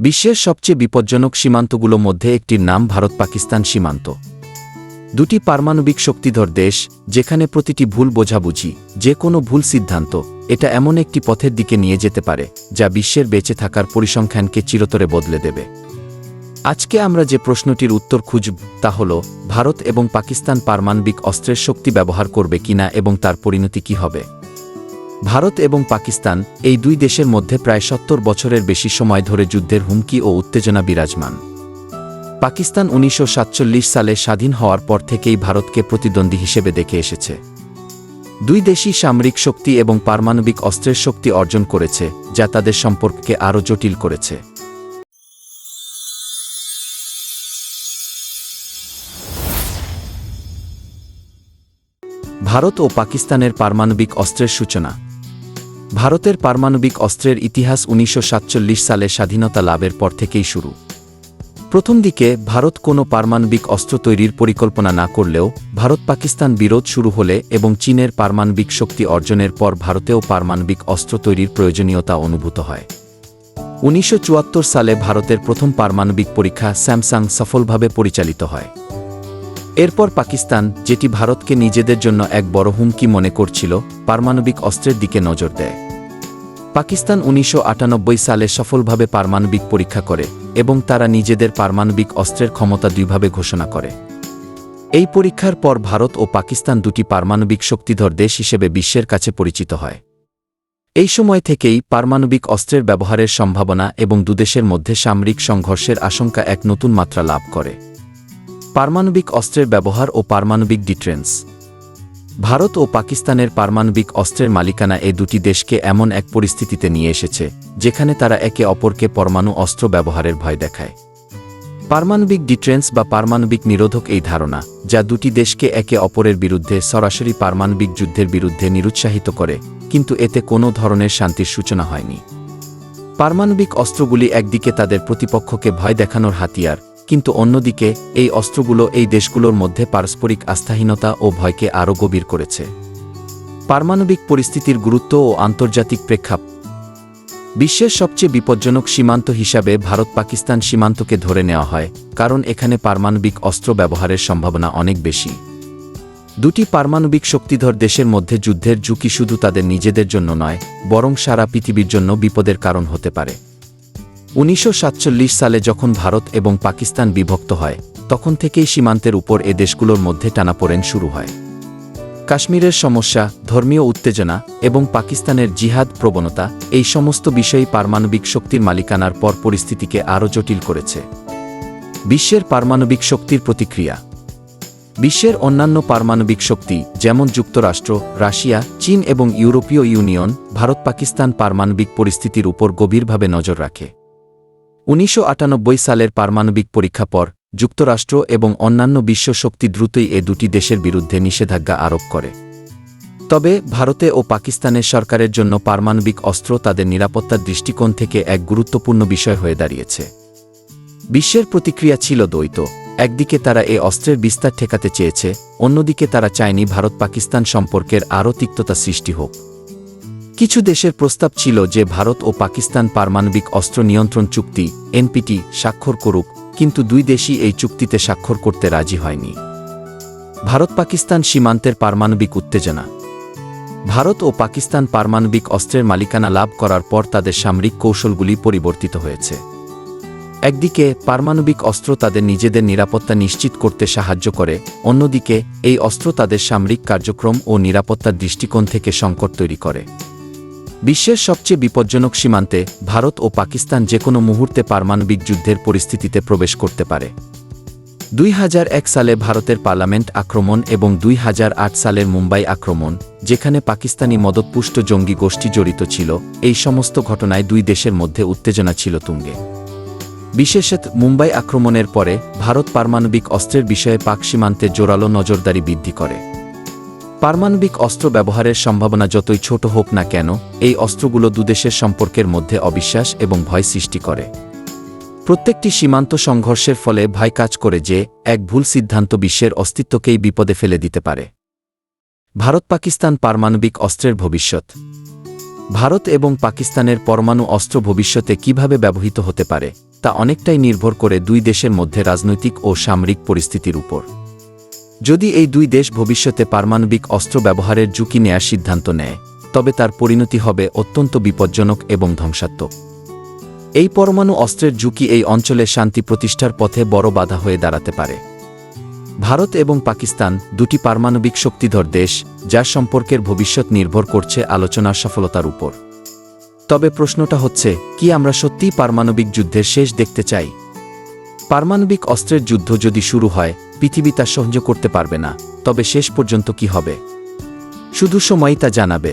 বিশ্বের সবচেয়ে বিপজ্জনক সীমান্তগুলোর মধ্যে একটির নাম ভারত পাকিস্তান সীমান্ত। দুটি পারমাণবিক শক্তিধর দেশ, যেখানে প্রতিটি ভুল বোঝাবুঝি, যে কোনো ভুল সিদ্ধান্ত, এটা এমন একটি পথের দিকে নিয়ে যেতে পারে, যা বিশ্বের বেঁচে থাকার পরিসংখ্যানকে চিরতরে বদলে দেবে। আজকে আমরা যে প্রশ্নটির উত্তর খুঁজব, তা হল, ভারত এবং পাকিস্তান পারমাণবিক অস্ত্রের শক্তি ব্যবহার করবে কিনা এবং তার পরিণতি কি হবে? ভারত এবং পাকিস্তান এই দুই দেশের মধ্যে প্রায় সত্তর বছরের বেশি সময় ধরে যুদ্ধের হুমকি ও উত্তেজনা বিরাজমান। পাকিস্তান উনিশশো সাতচল্লিশ সালে স্বাধীন হওয়ার পর থেকেই ভারতকে প্রতিদ্বন্দ্বী হিসেবে দেখে এসেছে। দুই দেশই সামরিক শক্তি এবং পারমাণবিক অস্ত্রের শক্তি অর্জন করেছে, যা তাদের সম্পর্ককে আরও জটিল করেছে। ভারত ও পাকিস্তানের পারমাণবিক অস্ত্রের সূচনা ভারতের পারমাণবিক অস্ত্রের ইতিহাস উনিশশো সাতচল্লিশ সালে স্বাধীনতা লাভের পর থেকেই শুরু। প্রথম দিকে ভারত কোনো পারমাণবিক অস্ত্র তৈরির পরিকল্পনা না করলেও ভারত পাকিস্তান বিরোধ শুরু হলে এবং চীনের পারমাণবিক শক্তি অর্জনের পর ভারতেও পারমাণবিক অস্ত্র তৈরির প্রয়োজনীয়তা অনুভূত হয়। উনিশশো চুয়াত্তর সালে ভারতের প্রথম পারমাণবিক পরীক্ষা স্যামসাং সফলভাবে পরিচালিত হয়। এরপর পাকিস্তান, যেটি ভারতকে নিজেদের জন্য এক বড় হুমকি মনে করছিল, পারমাণবিক অস্ত্রের দিকে নজর দেয়। পাকিস্তান উনিশশো আটানব্বই সালে সফলভাবে পারমাণবিক পরীক্ষা করে এবং তারা নিজেদের পারমাণবিক অস্ত্রের ক্ষমতা দুইভাবে ঘোষণা করে। এই পরীক্ষার পর ভারত ও পাকিস্তান দুটি পারমাণবিক শক্তিধর দেশ হিসেবে বিশ্বের কাছে পরিচিত হয়। এই সময় থেকেই পারমাণবিক অস্ত্রের ব্যবহারের সম্ভাবনা এবং দুদেশের মধ্যে সামরিক সংঘর্ষের আশঙ্কা এক নতুন মাত্রা লাভ করে। পারমাণবিক অস্ত্রের ব্যবহার ও পারমাণবিক ডিট্রেন্স ভারত ও পাকিস্তানের পারমাণবিক অস্ত্রের মালিকানা এ দুটি দেশকে এমন এক পরিস্থিতিতে নিয়ে এসেছে, যেখানে তারা একে অপরকে পরমাণু অস্ত্র ব্যবহারের ভয় দেখায়। পারমাণবিক ডিট্রেন্স বা পারমাণবিক নিরোধক এই ধারণা, যা দুটি দেশকে একে অপরের বিরুদ্ধে সরাসরি পারমাণবিক যুদ্ধের বিরুদ্ধে নিরুৎসাহিত করে, কিন্তু এতে কোনো ধরনের শান্তির সূচনা হয়নি। পারমাণবিক অস্ত্রগুলি একদিকে তাদের প্রতিপক্ষকে ভয় দেখানোর হাতিয়ার কিন্তু অন্যদিকে, এই অস্ত্রগুলো এই দেশগুলোর মধ্যে পারস্পরিক আস্থাহীনতা ও ভয়কে আরও গভীর করেছে। পারমাণবিক পরিস্থিতির গুরুত্ব ও আন্তর্জাতিক প্রেক্ষাপ। বিশ্বের সবচেয়ে বিপজ্জনক সীমান্ত হিসাবে ভারত পাকিস্তান সীমান্তকে ধরে নেওয়া হয়, কারণ এখানে পারমাণবিক অস্ত্র ব্যবহারের সম্ভাবনা অনেক বেশি। দুটি পারমাণবিক শক্তিধর দেশের মধ্যে যুদ্ধের ঝুঁকি শুধু তাদের নিজেদের জন্য নয়, বরং সারা পৃথিবীর জন্য বিপদের কারণ হতে পারে। উনিশশো সাতচল্লিশ সালে যখন ভারত এবং পাকিস্তান বিভক্ত হয়, তখন থেকেই সীমান্তের উপর এ দেশগুলোর মধ্যে টানাপোড়েন শুরু হয়। কাশ্মীরের সমস্যা, ধর্মীয় উত্তেজনা এবং পাকিস্তানের জিহাদ প্রবণতা এই সমস্ত বিষয়ই পারমাণবিক শক্তির মালিকানার পর পরিস্থিতিকে আরও জটিল করেছে। বিশ্বের পারমাণবিক শক্তির প্রতিক্রিয়া। বিশ্বের অন্যান্য পারমাণবিক শক্তি যেমন যুক্তরাষ্ট্র, রাশিয়া, চীন এবং ইউরোপীয় ইউনিয়ন ভারত পাকিস্তান পারমাণবিক পরিস্থিতির উপর গভীরভাবে নজর রাখে। উনিশশো আটানব্বই সালের পারমাণবিক পরীক্ষা পর, যুক্তরাষ্ট্র এবং অন্যান্য বিশ্ব শক্তি দ্রুতই এ দুটি দেশের বিরুদ্ধে নিষেধাজ্ঞা আরোপ করে। তবে, ভারতে ও পাকিস্তানের সরকারের জন্য পারমাণবিক অস্ত্র তাদের নিরাপত্তার দৃষ্টিকোণ থেকে এক গুরুত্বপূর্ণ বিষয় হয়ে দাঁড়িয়েছে। বিশ্বের প্রতিক্রিয়া ছিল দ্বৈত। একদিকে তারা এ অস্ত্রের বিস্তার ঠেকাতে চেয়েছে, অন্যদিকে তারা চায়নি ভারত পাকিস্তান সম্পর্কের আরও তিক্ততা সৃষ্টি হোক। কিছু দেশের প্রস্তাব ছিল যে ভারত ও পাকিস্তান পারমাণবিক অস্ত্র নিয়ন্ত্রণ চুক্তি, এনপিটি, স্বাক্ষর করুক, কিন্তু দুই দেশই এই চুক্তিতে স্বাক্ষর করতে রাজি হয়নি। ভারত পাকিস্তান সীমান্তের পারমাণবিক উত্তেজনা। ভারত ও পাকিস্তান পারমাণবিক অস্ত্রের মালিকানা লাভ করার পর তাদের সামরিক কৌশলগুলি পরিবর্তিত হয়েছে। একদিকে, পারমাণবিক অস্ত্র তাদের নিজেদের নিরাপত্তা নিশ্চিত করতে সাহায্য করে, অন্যদিকে, এই অস্ত্র তাদের সামরিক কার্যক্রম ও নিরাপত্তার দৃষ্টিকোণ থেকে সংকট তৈরি করে। বিশ্বের সবচেয়ে বিপজ্জনক সীমান্তে ভারত ও পাকিস্তান যে কোনো মুহূর্তে পারমাণবিক যুদ্ধের পরিস্থিতিতে প্রবেশ করতে পারে। দুই হাজার এক সালে ভারতের পার্লামেন্ট আক্রমণ এবং দুই হাজার আট সালের মুম্বাই আক্রমণ, যেখানে পাকিস্তানি মদতপুষ্ট জঙ্গি গোষ্ঠী জড়িত ছিল, এই সমস্ত ঘটনায় দুই দেশের মধ্যে উত্তেজনা ছিল তুঙ্গে। বিশেষত মুম্বাই আক্রমণের পরে ভারত পারমাণবিক অস্ত্রের বিষয়ে পাক সীমান্তে জোরালো নজরদারি বৃদ্ধি করে। পারমাণবিক অস্ত্র ব্যবহারের সম্ভাবনা যতই ছোট হোক না কেন, এই অস্ত্রগুলো দুদেশের সম্পর্কের মধ্যে অবিশ্বাস এবং ভয় সৃষ্টি করে। প্রত্যেকটি সীমান্ত সংঘর্ষের ফলে ভয় কাজ করে যে, এক ভুল সিদ্ধান্ত বিশ্বের অস্তিত্বকেই বিপদে ফেলে দিতে পারে। ভারত পাকিস্তান পারমাণবিক অস্ত্রের ভবিষ্যৎ। ভারত এবং পাকিস্তানের পরমাণু অস্ত্র ভবিষ্যতে কীভাবে ব্যবহৃত হতে পারে, তা অনেকটাই নির্ভর করে দুই দেশের মধ্যে রাজনৈতিক ও সামরিক পরিস্থিতির উপর। যদি এই দুই দেশ ভবিষ্যতে পারমাণবিক অস্ত্র ব্যবহারের ঝুঁকি নেয়ার সিদ্ধান্ত নেয়, তবে তার পরিণতি হবে অত্যন্ত বিপজ্জনক এবং ধ্বংসাত্মক। এই পরমাণু অস্ত্রের ঝুঁকি এই অঞ্চলে শান্তি প্রতিষ্ঠার পথে বড় বাধা হয়ে দাঁড়াতে পারে। ভারত এবং পাকিস্তান দুটি পারমাণবিক শক্তিধর দেশ, যার সম্পর্কের ভবিষ্যৎ নির্ভর করছে আলোচনার সফলতার উপর। তবে প্রশ্নটা হচ্ছে, কি আমরা সত্যিই পারমাণবিক যুদ্ধের শেষ দেখতে চাই? পারমাণবিক অস্ত্রের যুদ্ধ যদি শুরু হয় পৃথিবী তা সহ্য করতে পারবে না, তবে শেষ পর্যন্ত কি হবে? শুধু সময়ই তা জানাবে।